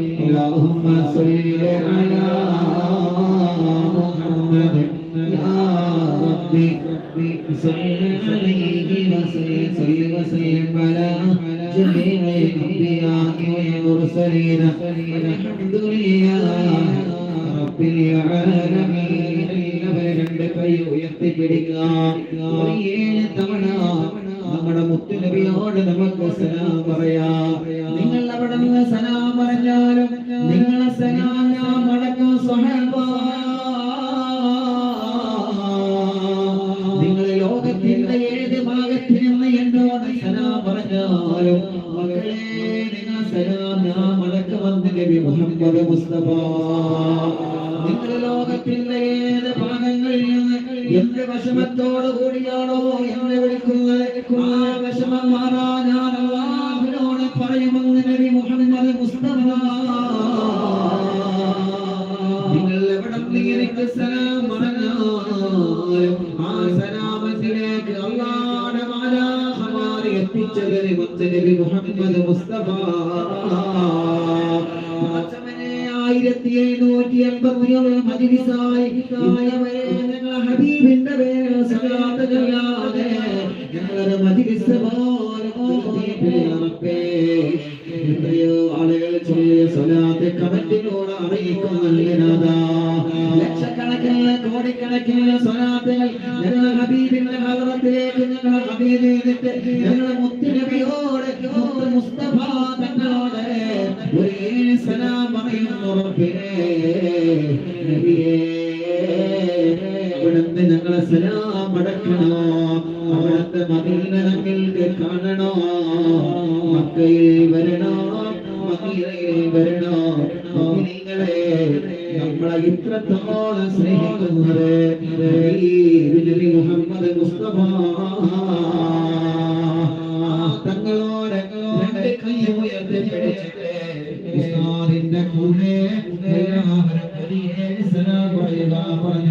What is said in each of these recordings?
اللهم صل على محمد يا ربي صل عليه وسلم صل وسلم على جميع الأنبياء والمرسلين الحمد لله رب العالمين എല്ലാവരും രണ്ട് കൈ ഉയർത്തിപ്പിടിക്കുക ഒരു ഏഴ് തവണ നമ്മുടെ മുത്തുനബിയോട് നമുക്ക് സലാം പറയാം നിങ്ങൾ അവിടെ നിന്ന് സലാം പറഞ്ഞാലും നിങ്ങളെ സനാന മടക്കും സ്വഹബ. നിങ്ങൾ ലോകത്തിന്റെ ഏത് ഭാഗത്ത് നിന്ന് എന്നോട് സന പറഞ്ഞാലും മക്കളെ നിങ്ങൾ സലാം ഞാൻ മടക്കുമെന്ന് നബി മുഹമ്മദ് മുസ്തഫ. നിങ്ങൾ ലോകത്തിന്റെ ഏത് ഭാഗങ്ങളിൽ നിന്ന് എന്ത് വിഷമത്തോടു എത്തിച്ചതിന് മുഹമ്മദ് മുസ്തഫ. ആയിരത്തി എഴുന്നൂറ്റി എൺപത്തി മജിലിസായി ഹബീബിന്റെ പേര് സലാത്തുകളില്ലാതെ ഞങ്ങളുടെ മജിലിസ് ലക്ഷക്കണക്കിന് കോടിക്കണക്കിന് സ്വലാത്തുകൾ ഞങ്ങൾ ഹബീബിന്റെ ഹലറത്തിലേക്ക് ഞങ്ങൾ ഹബീബ് ചെയ്തിട്ട് ഞങ്ങൾ മുത്തുനബിയോട് മുത്ത് മുസ്തഫ തങ്ങളോട് ഒരു സലാം പറയുന്നു നബിയേ അവിടുന്ന് ഞങ്ങളെ സലാം അടക്കണോ? അവിടുത്തെ മദീനങ്ങൾക്ക് കാണണോ? മക്കയിൽ വരണോ നമ്മളെ ഇത്രത്തോളം സ്നേഹിക്കുന്നത് മുഹമ്മദ് മുസ്തഫ. തങ്ങളോട് രണ്ട് കൈ ഉയർത്തി പിടിച്ചിട്ട് ഉസ്താദിന്റെ കൂടെ സലാം പറഞ്ഞു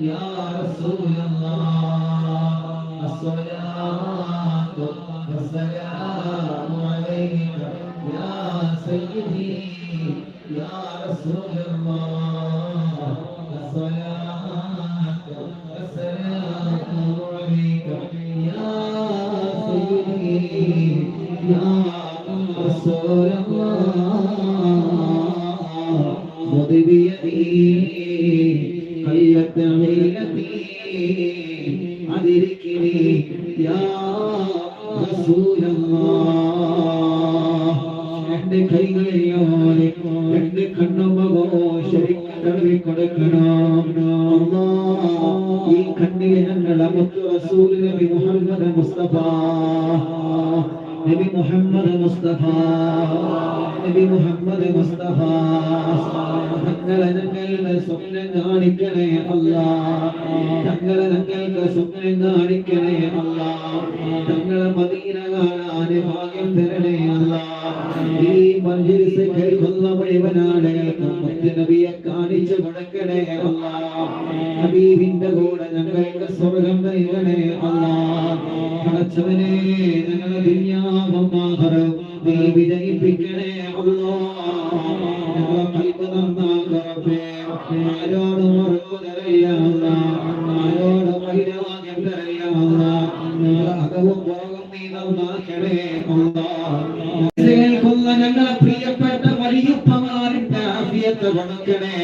يا رسول الله الصلاة والسلام عليك يا سيدي يا رسول الله الصلاة والسلام عليك يا سيدي يا رسول الله خذ بيدي അതിരിക്കണേ. യാ എന്റെ കൈകളിലോലെ എന്റെ കണ്ണുമ്പോഷരി കൊടുക്കണം ഈ കണ്ണിൽ ഞങ്ങൾ അമത്ത് റസൂലിനെ മുഹമ്മദ് മുസ്തഫ നബി മുഹമ്മദ് മുസ്തഫ നബി മുഹമ്മദ് മുസ്തഫ തങ്ങളെ ഞങ്ങളുടെ സ്വപ്നം കാണിക്കണേ അല്ല തങ്ങളെ ഞങ്ങൾക്ക് സ്വപ്നം കാണിക്കണേ അല്ല തങ്ങളെ മദീന കാണാൻ ഭാഗ്യം തരണേ അല്ല. ഈ മഞ്ജരിസ് കേൾക്കുന്ന മുഴുവനാണ് നബിയെ കാണിച്ചു കൊടുക്കണേ അല്ല. ഹബീബിന്റെ കൂടെ ഞങ്ങൾക്ക് സ്വർഗം നൽകണേ അല്ല. അടച്ചവനെ ഞങ്ങളെ വിജയിപ്പിക്കണേ ആരോടും മറുപതറിയ ആരോടും തരല്ല ഞങ്ങളെ അകവും പുറകും നീ നന്നാക്കണേ കേൾക്കുന്ന ഞങ്ങളെ പ്രിയപ്പെട്ട വലിയപ്പമാരുടെ ആഫിയത്ത് കൊടുക്കണേ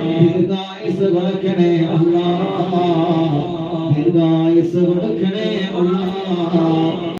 ദീർഘായുസ് കൊടുക്കണേ അല്ലാ ദീർഘായുസ് കൊടുക്കണേ അല്ലാ